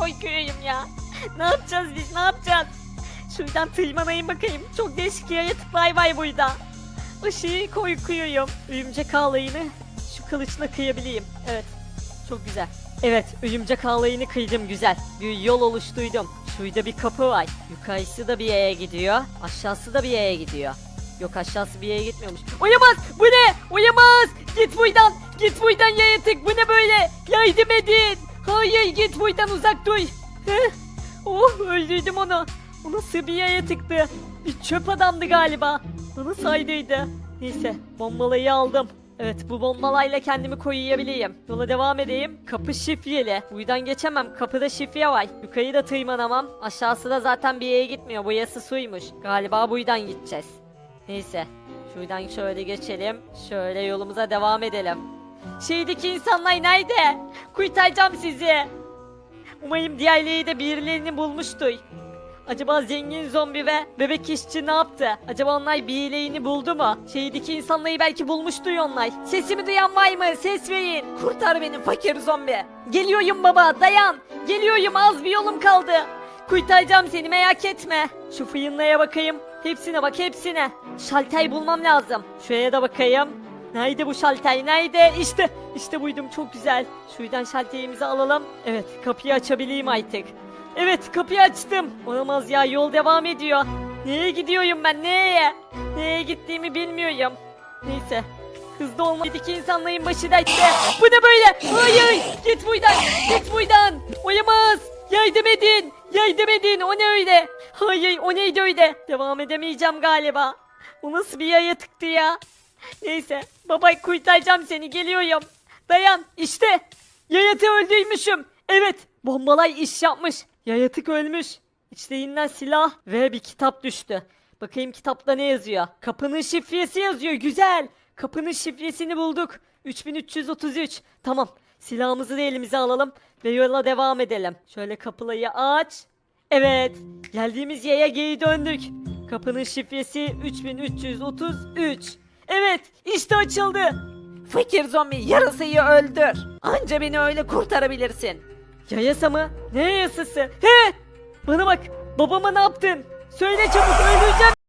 korkuyorum ya. Ne yapacağız biz ne yapacağız? Şuradan tırmanayım bakayım. Çok değişik yaratıklar var burada. Aşırı korkuyorum. Örümcek ağlayını şu kılıçla kıyabileyim. Evet. Çok güzel. Evet, örümcek ağlayını kıydım güzel. Bir yol oluşturdum. Şurada bir kapı var. Yukarısı da bir yere gidiyor. Aşağısı da bir yere gidiyor. Yok aşağısı bir yere gitmiyormuş. Uyamaz! Bu ne? Uyamaz! Git buradan! Git buradan yaratık! Bu ne böyle? Yardım edin! Hayır git buradan uzak dur! Heh. Oh öldürdüm onu. O nasıl bir yaratıktı? Bir çöp adamdı galiba. Bana saydıydı. Neyse bombalayı aldım. Evet bu bombalayla kendimi koruyabileyim. Yola devam edeyim. Kapı şifreli. Buradan geçemem. Kapıda şifre var. Yukarıyı da tırmanamam. Aşağısı da zaten bir yere gitmiyor. Burası suymuş. Galiba buradan gideceğiz. Neyse. Şuradan şöyle geçelim. Şöyle yolumuza devam edelim. Şehirdeki insanlar nerede? Kurtaracağım sizi. Umarım diğerleri de birilerini bulmuştur. Acaba zengin zombi ve bebek işçi ne yaptı? Acaba onlar birilerini buldu mu? Şehirdeki insanları belki bulmuştur onlar. Sesimi duyan var mı? Ses verin. Kurtar beni fakir zombi. Geliyorum baba dayan. Geliyorum az bir yolum kaldı. Kurtaracağım seni merak etme. Şu fıyınlaya bakayım. Hepsine bak hepsine. Şalter bulmam lazım. Şuraya da bakayım. Nerede bu şalter? Nerede? İşte, işte buydum çok güzel. Şuradan şalterimizi alalım. Evet, kapıyı açabileyim artık. Evet, kapıyı açtım. Olamaz ya, yol devam ediyor. Neye gidiyorum ben, neye? Neye gittiğimi bilmiyorum. Neyse, hızlı olmadaki insanların başı dertte. Bu ne böyle? Hayır, git buradan, git buradan. Oyamaz. Yardım edin, yardım edin. O ne öyle? Hayır, o neydi öyle? Devam edemeyeceğim galiba. O nasıl bir yaratıktı ya? Neyse baba kurtaracağım seni geliyorum. Dayan işte. Yayatığı öldürmüşüm. Evet bombalay iş yapmış. Yayatık ölmüş. İçlerinden silah ve bir kitap düştü. Bakayım kitapta ne yazıyor. Kapının şifresi yazıyor güzel. Kapının şifresini bulduk. 3333. Tamam silahımızı da elimize alalım ve yola devam edelim. Şöyle kapılayı aç. Evet geldiğimiz yere geri döndük. Kapının şifresi 3333. Evet, işte açıldı. Fakir zombi yarasayı öldür. Anca beni öyle kurtarabilirsin. Yayasa mı? Ne yayasası? He! Bana bak, babama ne yaptın? Söyle çabuk öldüreceğim